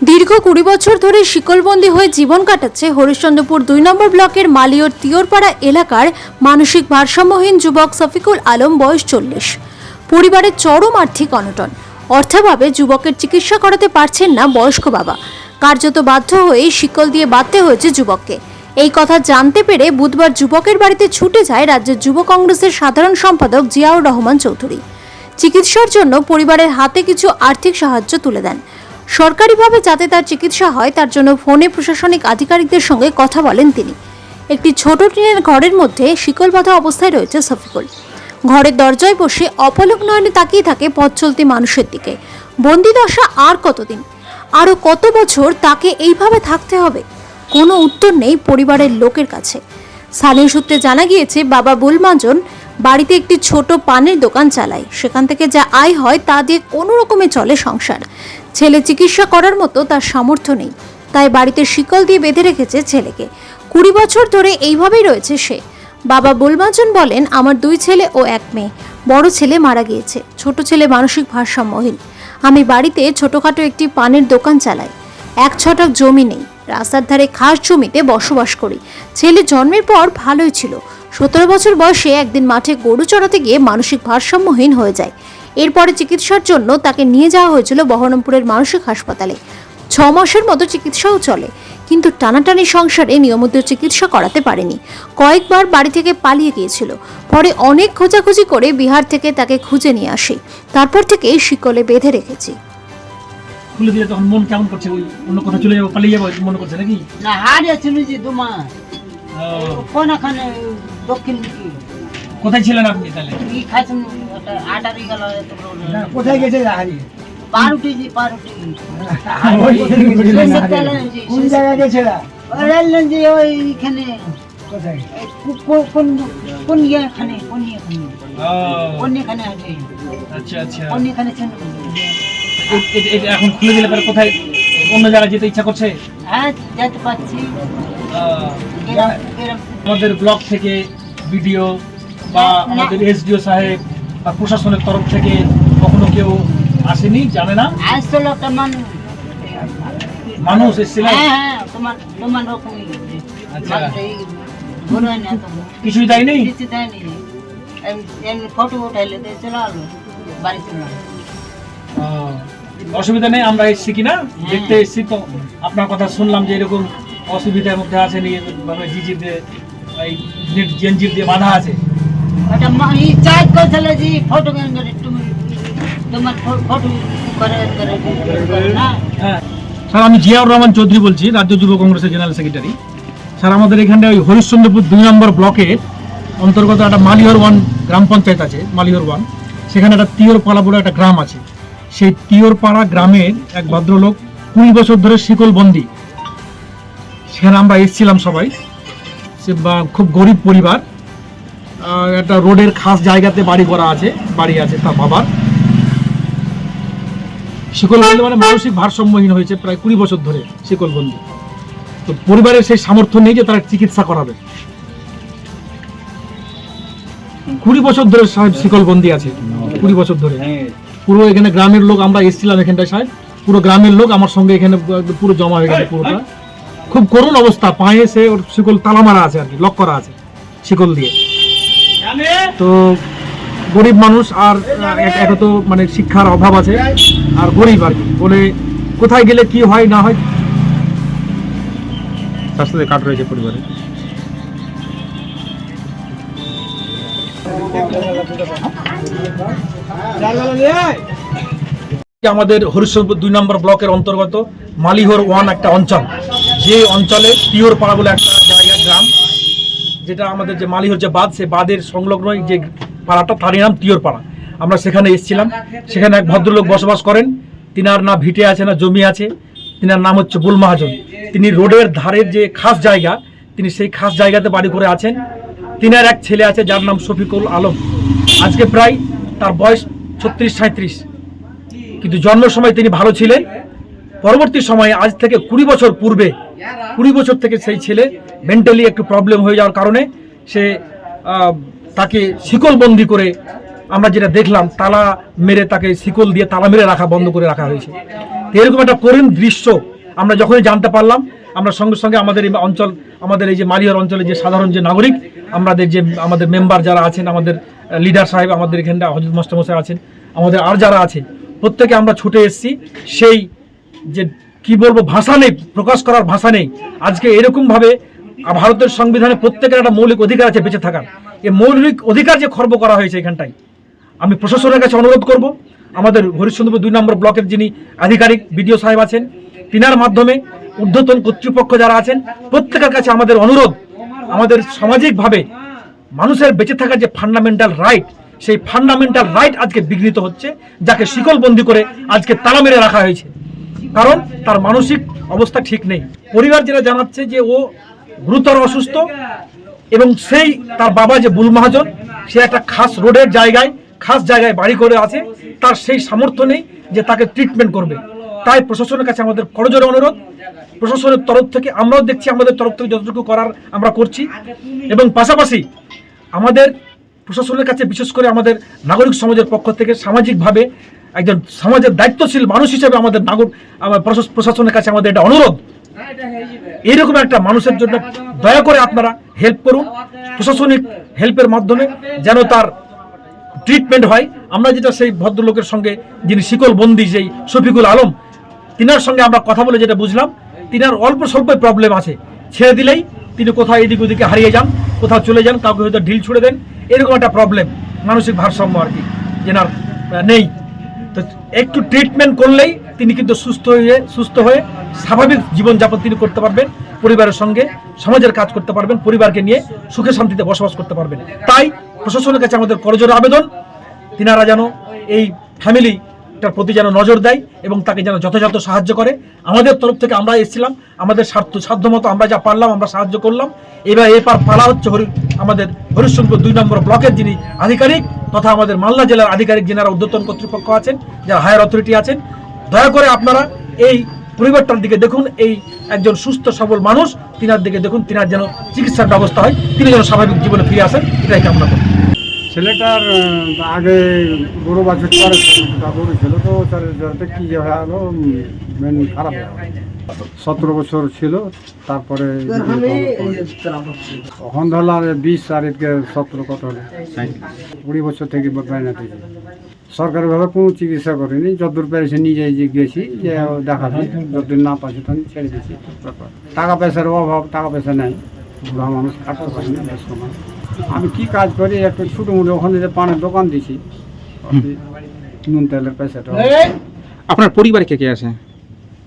দীর্ঘ কুড়ি বছর ধরে শিকলবন্দি হয়ে জীবন কাটাচ্ছে হরিশ্চন্দ্রপুর দুই নম্বর ব্লকের মালিয়র তিয়রপাড়া এলাকার মানসিক ভারসাম্যহীন যুবক সফিকুল আলম, বয়স চল্লিশ। পরিবারের চরম আর্থিক অনটন। অর্থাভাবে যুবকের চিকিৎসা করাতে পারছেন না বয়স্ক বাবা। কার্যত বাধ্য হয়ে শিকল দিয়ে বাঁধতে হয়েছে যুবককে। এই কথা জানতে পেরে বুধবার যুবকের বাড়িতে ছুটে যায় রাজ্যের যুব কংগ্রেসের সাধারণ সম্পাদক জিয়াউর রহমান চৌধুরী। চিকিৎসার জন্য পরিবারের হাতে কিছু আর্থিক সাহায্য তুলে দেন। সরকারিভাবে যাতে তার চিকিৎসা হয়, তার জন্য ফোনে প্রশাসনিক আধিকারিকদের সঙ্গে কথা বলেন তিনি। একটি ছোট টিনের ঘরের মধ্যে শিকল বাঁধা অবস্থায় রয়েছে সফিকুল ঘরের দরজায় বসে অপলক নয়নে তাকিয়ে থাকে পথ চলতি মানুষের দিকে। বন্দি দশা আর কতদিন? আরও কত বছর তাকে এইভাবে থাকতে হবে? কোনো উত্তর নেই পরিবারের লোকের কাছে। স্থানীয় সূত্রে জানা গিয়েছে, বাবা বুলমাজন বাড়িতে একটি ছোট পানের দোকান চালায়। সেখান থেকে যা আয় হয় তা দিয়ে কোনো রকমে চলে সংসার। ছেলে চিকিৎসা করার মতো তার সামর্থ্য নেই। তাই বাড়িতে শিকল দিয়ে বেঁধে রেখেছে ছেলেকে। কুড়ি বছর ধরে এইভাবেই রয়েছে সে। বাবা বুলমাজন বলেন, আমার দুই ছেলে ও এক মেয়ে। বড় ছেলে মারা গিয়েছে, ছোট ছেলে মানসিক ভারসাম্যহীন। আমি বাড়িতে ছোটোখাটো একটি পানের দোকান চালাই। এক ছটাক জমি নেই। রাস্তার ধারে খাস জমিতে বসবাস করি। ছেলে জন্মের পর ভালোই ছিল। সতেরো বছর বয়সে একদিন মাঠে গরু চড়াতে গিয়ে মানসিক ভারসাম্যহীন হয়ে যায়। এরপরে চিকিৎসার জন্য তাকে নিয়ে যাওয়া হয়েছিল বহরমপুরের মানসিক হাসপাতালে। ছ মাসের মতো চিকিৎসাও চলে কিন্তু টানাটানি সংসারে নিয়মিত চিকিৎসা করাতে পারেনি। কয়েকবার বাড়ি থেকে পালিয়ে গিয়েছিল। পরে অনেক খোঁজাখুঁজি করে বিহার থেকে তাকে খুঁজে নিয়ে আসি। তারপর থেকে শিকলে বেঁধে রেখেছি। খুলে দিলে তখন মন কেমন করছে? ওই অন্য কোথাও চলে যাব পালিয়ে যাব মনে করছে নাকি? না হারিয়েছিল যে কোনখানে দক্ষিণ দিকে? কোথায় ছিলেন আপনি তাহলে? কি খাইছেন? আটারি গেল না। কোথায় গেছে হারিয়ে পাউরুটি জি পাউরুটি কোন জায়গায় গেছিল যে ওইখানে। কোথায়? কোন কোন কোন আছে? আচ্ছা আচ্ছা। কোন ছিল? এখন খুলে দিলে পরে কোথায়? অন্য জায়গায় যেতে ইচ্ছা করছে? হ্যাঁ যেতে পারছি। আমাদের ব্লগ থেকে ভিডিও বা না, না। আমাদের এসডিও সাহেব বা প্রশাসনের তরফ থেকে কখনো কেউ আসেনি জানে না? একটা মানুষ। মানুষ এসেছিলেন হ্যাঁ হ্যাঁ তোমার তোমার রকমই আচ্ছা। না কিছুই কিছু এমনি ফটো উঠাইলে দিয়ে চলে আলো বাড়ি চলে অসুবিধা নেই আমরা এসেছি কিনা? দেখতে এসেছি তো। আপনার কথা শুনলাম যে এরকম অসুবিধার মধ্যে এইভাবে জিজির দিয়ে এই জেনজির দিয়ে বাঁধা আছে। না? হ্যাঁ। স্যার, আমি জিয়াউর রহমান চৌধুরী বলছি, রাজ্য যুব কংগ্রেসের জেনারেল সেক্রেটারি। স্যার, আমাদের এখানটা ওই হরিশ্চন্দ্রপুর দুই নম্বর ব্লকের অন্তর্গত একটা মালিহর ওয়ান গ্রাম পঞ্চায়েত আছে, মালিহর ওয়ান। সেখানে একটা তিয়র পাড়া বলে একটা গ্রাম আছে। সেই তিয়র পাড়া গ্রামের এক ভদ্রলোক কুড়ি বছর ধরে শিকল বন্দি সেখানে আমরা এসেছিলাম সবাই। সে খুব গরিব পরিবার। একটা রোডের খাস জায়গাতে বাড়ি করা আছে, বাড়ি আছে তার বাবার। শিকলবন্দি মানে মানসিক ভারসাম্যহীন হয়েছে প্রায় কুড়ি বছর ধরে শিকলবন্দি। তো পরিবারের সেই সামর্থ্য নেই যে তারা চিকিৎসা করাবে। কুড়ি বছর ধরে সাহেব শিকলবন্দি আছে, কুড়ি বছর ধরে। পুরো এখানে গ্রামের লোক আমরা এসেছিলাম এখানটায় সাহেব। পুরো গ্রামের লোক আমার সঙ্গে এখানে পুরো জমা হয়ে গেছে পুরোটা। খুব করুণ অবস্থা, পায়ে সে ওর শিকল তালা মারা আছে আর কি, লক করা আছে শিকল দিয়ে। তো গরিব মানুষ আর এক- তো মানে শিক্ষার অভাব আছে। আর গরিব আর কি। বলে কোথায় গেলে কি হয় না হয়? তার সাথে কাট রয়েছে পরিবারে। আমাদের হরিশ্চন্দ্রপুর দুই নম্বর ব্লকের অন্তর্গত মালিহর ওয়ান একটা অঞ্চল। যে অঞ্চলে পিওর পাড়া বলে একটা জায়গা যেটা আমাদের যে মালিহর যে বাঁধ, সে বাঁধের সংলগ্ন যে পাড়াটা, তারই নাম তিওর পাড়া। আমরা সেখানে এসেছিলাম। সেখানে এক ভদ্রলোক বসবাস করেন। তিনার না ভিটে আছে, না জমি আছে। তিনার নাম হচ্ছে বুল মহাজন। তিনি রোডের ধারের যে খাস জায়গা, তিনি সেই খাস জায়গাতে বাড়ি করে আছেন। তিনার এক ছেলে আছে, যার নাম শফিকুল আলম। আজকে প্রায় তার বয়স ছত্রিশ সাঁত্রিশ কিন্তু জন্মের সময় তিনি ভালো ছিলেন। পরবর্তী সময়ে আজ থেকে কুড়ি বছর পূর্বে, কুড়ি বছর থেকে সেই ছেলে মেন্টালি একটু প্রবলেম হয়ে যাওয়ার কারণে সে তাকে শিকলবন্দি করে আমরা যেটা দেখলাম, তালা মেরে তাকে শিকল দিয়ে তালা মেরে রাখা, বন্ধ করে রাখা হয়েছে। এরকম একটা করুণ দৃশ্য আমরা যখনই জানতে পারলাম, আমরা সঙ্গে সঙ্গে আমাদের এই অঞ্চল, আমাদের এই যে মালিয়ার অঞ্চলে যে সাধারণ যে নাগরিক, আমাদের যে, আমাদের মেম্বার যারা আছেন, আমাদের লিডার সাহেব, আমাদের এখানটা হজরত মাস্টারমশাই আছেন, আমাদের আর যারা আছে প্রত্যেকে আমরা ছুটে এসেছি, সেই যে কি বলব, ভাষা নেই, প্রকাশ করার ভাষা নেই। আজকে এরকমভাবে ভারতের সংবিধানে প্রত্যেকের একটা মৌলিক অধিকার আছে বেঁচে থাকার। এই মৌলিক অধিকার যে খর্ব করা হয়েছে এখানটায়, আমি প্রশাসনের কাছে অনুরোধ করব। আমাদের হরিশ্চন্দ্রপুর দুই নম্বর ব্লকের যিনি আধিকারিক বিডিও সাহেব আছেন, তিনার মাধ্যমে ঊর্ধ্বতন কর্তৃপক্ষ যারা আছেন, প্রত্যেকের কাছে আমাদের অনুরোধ, আমাদের সামাজিকভাবে মানুষের বেঁচে থাকার যে ফান্ডামেন্টাল রাইট সেই ফান্ডামেন্টাল রাইট আজকে বিঘ্নিত হচ্ছে, যাকে শিকলবন্দি করে আজকে তালা মেরে রাখা হয়েছে। কারণ তার মানসিক অবস্থা ঠিক নেই। পরিবার যেটা জানাচ্ছে যে ও গুরুতর অসুস্থ এবং সেই তার বাবা যে বুল মহাজন, সে একটা খাস রোডের জায়গায়, খাস জায়গায় বাড়ি করে আছে। তার সেই সামর্থ্য নেই যে তাকে ট্রিটমেন্ট করবে। তাই প্রশাসনের কাছে আমাদের করজোরে অনুরোধ। প্রশাসনের তরফ থেকে আমরাও দেখছি আমাদের তরফ থেকে যতটুকু করার আমরা করছি। এবং পাশাপাশি আমাদের প্রশাসনের কাছে বিশেষ করে আমাদের নাগরিক সমাজের পক্ষ থেকে সামাজিকভাবে একজন সমাজের দায়িত্বশীল মানুষ হিসেবে আমাদের নাগরিক আমার প্রশাস- প্রশাসনের কাছে আমাদের এটা অনুরোধ। এইরকম একটা মানুষের জন্য দয়া করে আপনারা হেল্প করুন, প্রশাসনিক হেল্পের মাধ্যমে যেন তার ট্রিটমেন্ট হয়। আমরা যেটা সেই ভদ্রলোকের সঙ্গে যিনি শিকল বন্দি যেই শফিকুল আলম, তিনার সঙ্গে আমরা কথা বলে যেটা বুঝলাম, তিনার অল্প স্বল্প প্রবলেম আছে। ছেড়ে দিলেই তিনি কোথাও এদিক ওদিকে হারিয়ে যান, কোথাও চলে যান, কাউকে হয়তো ঢিল ছুড়ে দেন। এরকম একটা প্রবলেম মানসিক ভারসাম্য আর কি, যেনার নেই। তো একটু ট্রিটমেন্ট করলেই তিনি কিন্তু সুস্থ হয়ে সুস্থ হয়ে স্বাভাবিক জীবনযাপন তিনি করতে পারবেন, পরিবারের সঙ্গে, সমাজের কাজ করতে পারবেন, পরিবারকে নিয়ে সুখে শান্তিতে বসবাস করতে পারবেন। তাই প্রশাসনের কাছে আমাদের করজোর আবেদন, তিনারা যেন এই ফ্যামিলিটার প্রতি যেন নজর দেয় এবং তাকে যেন যথাযথ সাহায্য করে। আমাদের তরফ থেকে আমরা এসেছিলাম, আমাদের স্বার্থ, সাধ্যমতো আমরা যা পারলাম, আমরা সাহায্য করলাম। এবার এবার পালা হচ্ছে হরি আমাদের হরিশ্চন্দ্র দুই নম্বর ব্লকের যিনি আধিকারিক তথা আমাদের মালদা জেলার আধিকারিক যিনারা উদ্যতন কর্তৃপক্ষ আছেন, যারা হায়ার অথরিটি আছেন। দয়া করে আপনারা এই পরিবারটার দিকে দেখুন, এই একজন সুস্থ, সবল মানুষ, তিনার দিকে দেখুন, তিনার যেন চিকিৎসার ব্যবস্থা হয়, তিনি যেন স্বাভাবিক জীবনে ফিরে আসেন, এটাই কামনা করি। ছেলেটার আগে গরু বাছুর করে গরু ছিল তো তার কি যে গেলো মেন খারাপ সতেরো বছর ছিল তারপরে ধরলাম বিশ এদিকে সতেরো কত হলো? কুড়ি বছর থেকে বাইনা থেকে। সরকারিভাবে কোনো চিকিৎসা করিনি যতদূর পেরেছে নিজে যে গেছি যে দেখাচ্ছি যতদিন না পাচ্ছি তখন ছেড়ে দিয়েছি। টাকা পয়সার অভাব টাকা পয়সা নেই। বুড়া মানুষ কাটতে পারি না আমি কি কাজ করি একটু ছোটো মোটো ওখানে যে পানের দোকান দিছি। নুন তেলের পয়সাটা আপনার পরিবারে কে কে আছে?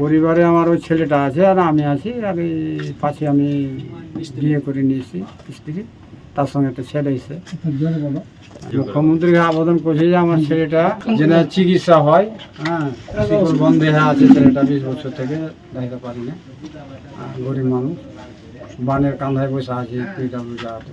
পরিবারে আমার ওই ছেলেটা আছে আর আমি আছি আর এই পাশে আমি বিয়ে করে নিয়েছি স্ত্রী। তার সঙ্গে একটা ছেলে এসে মুখ্যমন্ত্রীকে আবেদন করছি যে আমার ছেলেটা যেন চিকিৎসা হয়। হ্যাঁ শিকল বন্ধে হয়ে আছে ছেলেটা বিশ বছর থেকে যাইতে পারি না গরিব মানুষ। বানের কান্ধায় বসে আছে পিডাব্লিউ যাতে